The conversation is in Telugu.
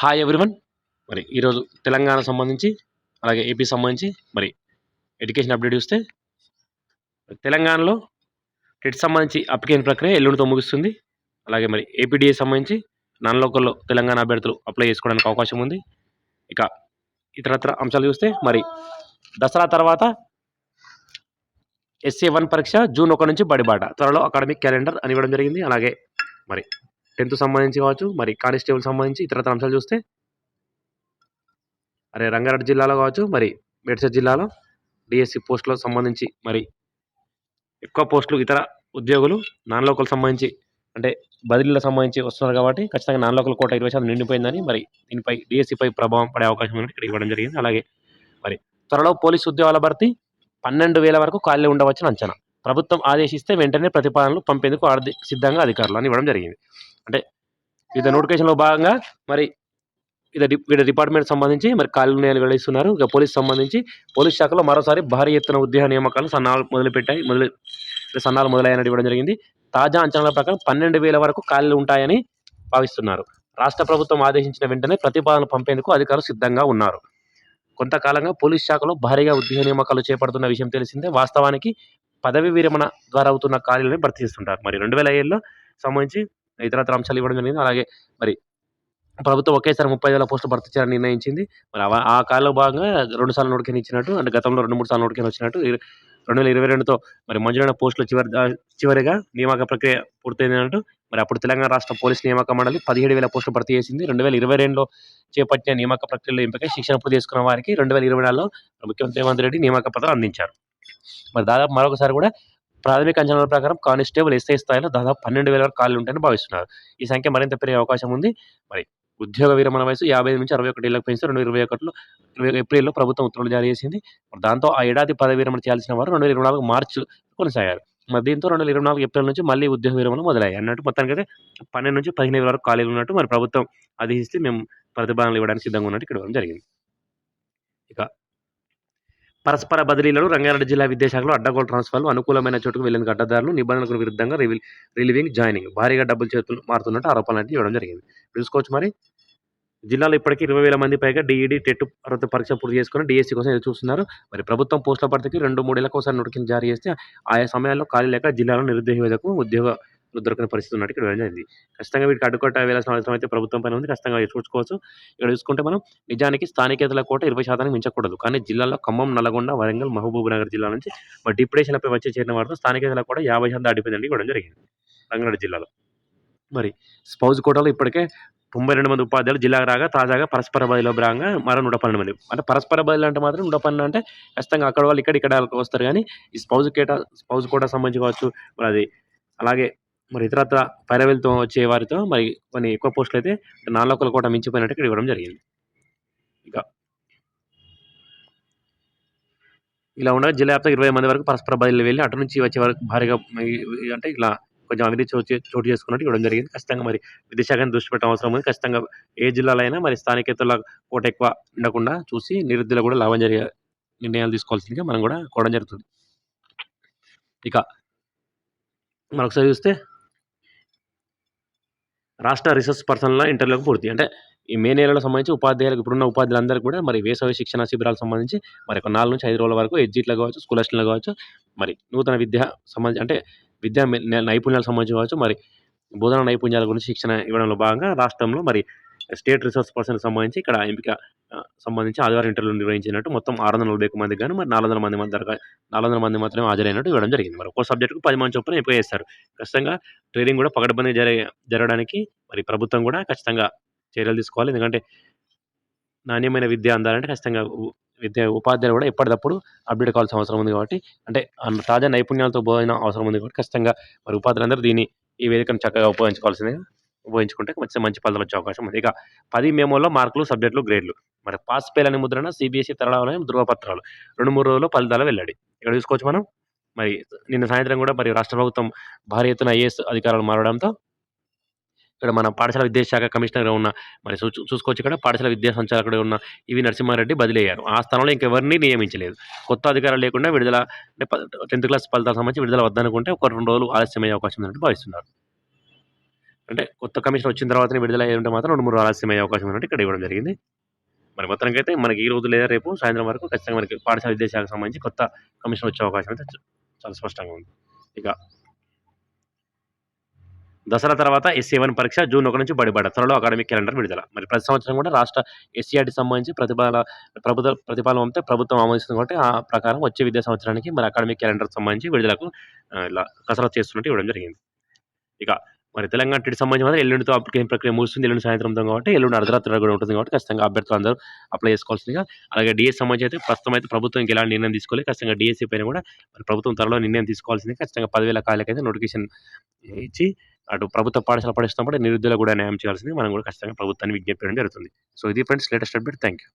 హాయ్ ఎవ్రీవన్ మరి ఈరోజు తెలంగాణ సంబంధించి అలాగే ఏపీ సంబంధించి మరి ఎడ్యుకేషన్ అప్డేట్ చూస్తే తెలంగాణలో టెట్ సంబంధించి అప్లికేషన్ ప్రక్రియ ఎల్లుండితో ముగుస్తుంది. అలాగే మరి ఏపీడీఏ సంబంధించి నాన్ లోకల్లో తెలంగాణ అభ్యర్థులు అప్లై చేసుకోవడానికి అవకాశం ఉంది. ఇక ఇతరత్ర అంశాలు చూస్తే మరి దసరా తర్వాత ఎస్సీ వన్ పరీక్ష జూన్ ఒకటి నుంచి బడిబాట. త్వరలో అకాడమిక్ క్యాలెండర్ అని ఇవ్వడం జరిగింది. అలాగే మరి టెన్త్ సంబంధించి కావచ్చు మరి కానిస్టేబుల్ సంబంధించి ఇతరత్ర అంశాలు చూస్తే. అరే రంగారెడ్డి జిల్లాలో కావచ్చు మరి మేడ్చల్ జిల్లాలో డిఎస్సి పోస్టులకు సంబంధించి మరి ఎక్కువ పోస్టులు ఇతర ఉద్యోగులు నాన్ లోకల్ సంబంధించి అంటే బదిలీలకు సంబంధించి వస్తున్నారు కాబట్టి ఖచ్చితంగా నాన్ లోకల్ కోట ఇరవై శాతం నిండిపోయిందని మరి దీనిపై డిఎస్సిపై ప్రభావం పడే అవకాశం ఉందని ఇక్కడ ఇవ్వడం జరిగింది. అలాగే మరి త్వరలో పోలీసు ఉద్యోగాల భర్తీ పన్నెండు వేల వరకు ఖాళీ ఉండవచ్చని అంచనా. ప్రభుత్వం ఆదేశిస్తే వెంటనే ప్రతిపాదనలు పంపేందుకు ఆర్థిక సిద్ధంగా అధికారులు అని ఇవ్వడం జరిగింది. అంటే వివిధ నోటిఫికేషన్లో భాగంగా మరి ఇది డి- డిపార్ట్మెంట్ సంబంధించి మరి ఖాళీ ఉన్నాయని వెల్లడిస్తున్నారు ఇక పోలీస్ సంబంధించి పోలీస్ శాఖలో మరోసారి భారీ ఎత్తున ఉద్యోగ నియామకాలు సన్నాలు మొదలుపెట్టాయి. మొదలు సన్నాలు మొదలయ్యాయని ఇవ్వడం జరిగింది. తాజా అంచనాల ప్రకారం పన్నెండు వేల వరకు ఖాళీలు ఉంటాయని భావిస్తున్నారు. రాష్ట్ర ప్రభుత్వం ఆదేశించిన వెంటనే ప్రతిపాదనలు పంపేందుకు అధికారులు సిద్ధంగా ఉన్నారు. కొంతకాలంగా పోలీస్ శాఖలో భారీగా ఉద్యోగ నియామకాలు చేపడుతున్న విషయం తెలిసిందే. వాస్తవానికి పదవి విరమణ ద్వారా అవుతున్న ఖాళీలను భర్తీ చేస్తుంటారు. మరి రెండు వేల ఏడులో సంబంధించి ఇతరత్ర అంశాలు ఇవ్వడం జరిగింది. అలాగే మరి ప్రభుత్వం ఒకేసారి ముప్పై వేల పోస్టులు భర్తీ చేయాలని నిర్ణయించింది. మరి ఆ కాలంలో భాగంగా రెండు సార్లు నోటికైనా ఇచ్చినట్టు అంటే గతంలో రెండు మూడు సార్లు నోటికైనా వచ్చినట్టు రెండు వేల ఇరవై రెండుతో మరి మంజూరైన పోస్టులు చివరి చివరిగా నియామక ప్రక్రియ పూర్తయిందన్నట్టు మరి అప్పుడు తెలంగాణ రాష్ట్ర పోలీస్ నియామక మండలి పదిహేడు వేల పోస్టులు భర్తీ చేసింది. రెండు వేల ఇరవై రెండులో చేపట్టిన నియామక ప్రక్రియలో ఎంపిక శిక్షణ పూర్తి చేసుకున్న వారికి రెండు వేల ఇరవై నాలుగులో ముఖ్యమంత్రి రేవంత్ రెడ్డి నియామక పత్రం అందించారు. మరి దాదాపు మరొకసారి కూడా ప్రాథమిక అంచనాల ప్రకారం కానిస్టేబుల్ ఎస్ఐ స్థాయిలో దాదాపు పన్నెండు వేల వరకు ఖాళీ ఉంటాయని భావిస్తున్నారు. ఈ సంఖ్య మరింత పెరిగే అవకాశం ఉంది. మరి ఉద్యోగ విరమణ వయసు యాభై ఐదు నుంచి అరవై ఒకటి ఏళ్ళకి పెంచి రెండు ఇరవై ఒకటిలో ఏప్రిల్లో ప్రభుత్వం ఉత్తర్వులు జారీ చేసింది. దాంతో ఆ ఏడాది పదవి విరమణ చేయాల్సిన వారు రెండు వేల ఇరవై నాలుగు మార్చి కొనసాగారు. మరి దీంతో రెండు వేల ఇరవై నాలుగు ఏప్రిల్ నుంచి మళ్ళీ ఉద్యోగ విరమణ మొదలయ్యాయి. అన్నట్టు మొత్తానికి అయితే పన్నెండు నుంచి పదిహేను వేల వరకు ఖాళీలు ఉన్నట్టు మరి ప్రభుత్వం అధిహిస్తే మేము ప్రతిపాదనలు ఇవ్వడానికి సిద్ధంగా ఉన్నట్టు ఇక్కడ జరిగింది. ఇక పరస్పర బదిలీలను రంగారెడ్డి జిల్లా విద్యాశాఖలో అడ్డగోలు ట్రాన్స్ఫర్లు అనుకూలమైన చోటుకు వెళ్ళేందుకు అడ్డదారులు నిబంధనలకు విరుద్ధంగా రిలీవింగ్ జాయినింగ్. భారీగా డబ్బులు చేతులు మారుతున్నట్టు ఆరోపణలు ఇవ్వడం జరిగింది. చూసుకోవచ్చు మరి. జిల్లాలో ఇప్పటికీ ఇరవై వేల మంది పైగా డిఈడి టెట్ అర్హత పరీక్ష పూర్తి చేసుకుని డిఎస్సి కోసం ఎదురు చూస్తున్నారు. మరి ప్రభుత్వం పోస్టుల భర్తీకి రెండు మూడేళ్ళకు ఒకసారి నోటికి జారీ చేస్తే ఆయా సమయాల్లో ఖాళీ లేక జిల్లాలో నిరుద్యోగ ఉద్యోగ దొరకని పరిస్థితి ఉన్నట్టు ఇక్కడ జరిగింది. ఖచ్చితంగా వీటికి అడ్డుకట్ట వేయాల్సిన అవసరం అయితే ప్రభుత్వం పైన ఉంది. ఖచ్చితంగా చూసుకోవచ్చు. ఇక్కడ చూసుకుంటే మనం నిజానికి స్థానికేతల కోట ఇరవై శాతానికి మించకూడదు. కానీ జిల్లాలో ఖమ్మం నల్గొండ వరంగల్ మహబూబ్ నగర్ జిల్లా నుంచి మరి డిప్రెషన్లపై వచ్చే చేరిన వారితో స్థానికేతల కూడా యాభై శాతం దాటిపోయిందండి ఇవ్వడం జరిగింది. రంగారెడ్డి జిల్లాలో. మరి స్పౌజ్ కోటలో ఇప్పటికే తొంభై రెండు మంది ఉపాధ్యాయులు జిల్లాకు రాగా తాజాగా పరస్పర బదిలో భాగంగా మరో నూట పన్నెండు మంది. అంటే పరస్పర బదిలీ అంటే మాత్రం నూట పన్నెండు అంటే ఖచ్చితంగా అక్కడ వాళ్ళు ఇక్కడ ఇక్కడ వస్తారు. కానీ ఈ స్పౌజ్ కేటా స్పౌజ్ కోటా సంబంధించి కావచ్చు మరి అది అలాగే మరి ఇతరత్ర పైరవీలతో వచ్చే వారితో మరి కొన్ని ఎక్కువ పోస్టులు అయితే నాలుగు కోట మించిపోయినట్టు ఇక్కడ ఇవ్వడం జరిగింది. ఇక ఇలా ఉండగా జిల్లా వ్యాప్తంగా ఇరవై మంది వరకు పరస్పర బదిలీ వెళ్ళి అటు నుంచి వచ్చే వరకు భారీగా అంటే ఇలా కొంచెం అవినీతి చోటు చే- చోటు చేసుకున్నట్టు ఇవ్వడం జరిగింది. ఖచ్చితంగా మరి విద్యాశాఖను దృష్టి పెట్టడం అవసరం ఉంది. ఖచ్చితంగా ఏ జిల్లాలో అయినా మరి స్థానికేతల కోట ఎక్కువ ఉండకుండా చూసి నిరుద్యోగులు కూడా లాభం జరిగే నిర్ణయాలు తీసుకోవాల్సిందిగా మనం కూడా కోవడం జరుగుతుంది. ఇక మరొకసారి చూస్తే రాష్ట్ర రీసెర్చ్ పర్సన్ల ఇంటర్వ్యూలకు పూర్తి. అంటే ఈ మే నెలలో సంబంధించి ఉపాధ్యాయులకు ఇప్పుడున్న ఉపాధ్యాయులందరూ కూడా మరి వేసవి శిక్షణ శిబిరాలకు సంబంధించి మరి ఒక నాలుగు నుంచి ఐదు రోజుల వరకు ఎగ్జిట్లు కావచ్చు స్కూల్ కావచ్చు మరి నూతన విద్య సంబంధించి అంటే విద్యా నైపుణ్యాలకు సంబంధించి కావచ్చు మరి బోధన నైపుణ్యాల గురించి శిక్షణ ఇవ్వడంలో భాగంగా రాష్ట్రంలో మరి స్టేట్ రిసోర్స్ పర్సన్కి సంబంధించి ఇక్కడ ఎంపిక సంబంధించి ఆదివారం ఇంటర్వ్యూ నిర్వహించినట్టు మొత్తం ఆరు వందల నలభై మంది కానీ మరి నాలుగు వందల మంది మంది దరఖా నాలుగు వందల మంది మాత్రమే హాజరైనట్టు ఇవ్వడం జరిగింది. మరి ఒక్కో సబ్జెక్టుకు పది మంది చొప్పున ఎంపిక చేస్తారు. ఖచ్చితంగా ట్రైనింగ్ కూడా పకడ్బందీ జరగ జరగడానికి మరి ప్రభుత్వం కూడా ఖచ్చితంగా చర్యలు తీసుకోవాలి. ఎందుకంటే నాణ్యమైన విద్య అందాలంటే ఖచ్చితంగా విద్య ఉపాధ్యాయులు కూడా ఎప్పటికప్పుడు అప్డేట్ కావాల్సిన అవసరం ఉంది కాబట్టి అంటే తాజా నైపుణ్యాలతో బోధన అవసరం ఉంది కాబట్టి ఖచ్చితంగా మరి ఉపాధ్యాయులందరూ దీన్ని ఈ వేదికను చక్కగా ఉపయోగించుకోవాల్సిందిగా ఉపయోగించుకుంటే మంచి మంచి ఫలితాలు వచ్చే అవకాశం ఉంది. ఇక పది మేమోలో మార్కులు సబ్జెక్టులు గ్రేడ్లు. మరి పాస్ పేలని అనే ముద్రణ సిబిఎస్ఈ తరళాలయం ధృవపత్రాలు రెండు మూడు రోజుల్లో ఫలితాలు వెళ్ళాడు ఇక్కడ చూసుకోవచ్చు మనం. మరి నిన్న సాయంత్రం కూడా మరి రాష్ట్ర ప్రభుత్వం భారీ ఎత్తున ఐఏఎస్ అధికారులు మారడంతో ఇక్కడ మన పాఠశాల విద్యాశాఖ కమిషనర్గా ఉన్న మరి చూ- చూసుకోవచ్చు ఇక్కడ పాఠశాల విద్యా సంచాలకుడు ఉన్న ఇవి నరసింహారెడ్డి బదిలీ అయ్యారు ఆ స్థానంలో ఇంకెవరిని నియమించలేదు. కొత్త అధికారులు లేకుండా విడుదల అంటే టెన్త్ క్లాస్ ఫలితాల సంబంధించి విడుదల వద్దనుకుంటే ఒక రెండు రోజులు ఆలస్యమయ్యే అవకాశం ఉందంటే భావిస్తున్నారు. అంటే కొత్త కమిషన్ వచ్చిన తర్వాతనే విడుదల అయ్యి ఉంటే మాత్రం రెండు మూడు ఆలస్యం అయ్యే అవకాశం ఉన్నట్టు ఇక్కడ ఇవ్వడం జరిగింది. మరి మొత్తానికి అయితే మనకి ఈ రోజు లేదా రేపు సాయంత్రం వరకు ఖచ్చితంగా మనకి పాఠశాల విద్యాశాఖకు సంబంధించి కొత్త కమిషన్ వచ్చే అవకాశం అయితే చాలా స్పష్టంగా ఉంది. ఇక దసరా తర్వాత ఎస్సీ వన్ పరీక్ష జూన్ ఒకటి నుంచి బడిబడ త్వరలో అకాడమిక్ క్యాలెండర్ విడుదల. మరి ప్రతి సంవత్సరం కూడా రాష్ట్ర ఎస్సీఆర్టీ సంబంధించి ప్రతిపాల ప్రభుత్వ ప్రతిపాదన పంపితే ప్రభుత్వం ఆమోదిస్తుంది కాబట్టి ఆ ప్రకారం వచ్చే విద్యా సంవత్సరానికి మరి అకాడమిక్ క్యాలెండర్ సంబంధించి విడుదలకు ఇలా కసరత్తు చేస్తున్నట్టు ఇవ్వడం జరిగింది. ఇక మరి తెలంగాణ టీడీ సంబంధించి మాత్రం ఎల్లుండితో అప్లికేషన్ ప్రక్రియ ముగుస్తుంది. ఎల్లుండి సాయంత్రంతో కాబట్టి ఎల్లుండి అర్ధరాత్రి కూడా ఉంటుంది కాబట్టి ఖచ్చితంగా అభ్యర్థులు అందరూ అప్లై చేసుకోవాల్సిందిగా అలాగే డిఎస్ సంబంధించి అయితే ప్రస్తుతం అయితే ప్రభుత్వం ఇంకా ఎలాంటి నిర్ణయం తీసుకోలేదు. ఖచ్చితంగా డిఎస్సీ పైన కూడా మరి ప్రభుత్వం త్వరలో నిర్ణయం తీసుకోవాల్సింది. ఖచ్చితంగా పదివేల ఖాళీలకైతే నోటిఫికేషన్ ఇచ్చి అటు ప్రభుత్వ పాఠశాల పడిస్తున్నప్పుడు నిరుద్యోగులు కూడా న్యాయం చేయాల్సింది. మనం కూడా ఖచ్చితంగా ప్రభుత్వాన్ని విజ్ఞప్తి జరుగుతుంది. సో ఇది friends latest update thank you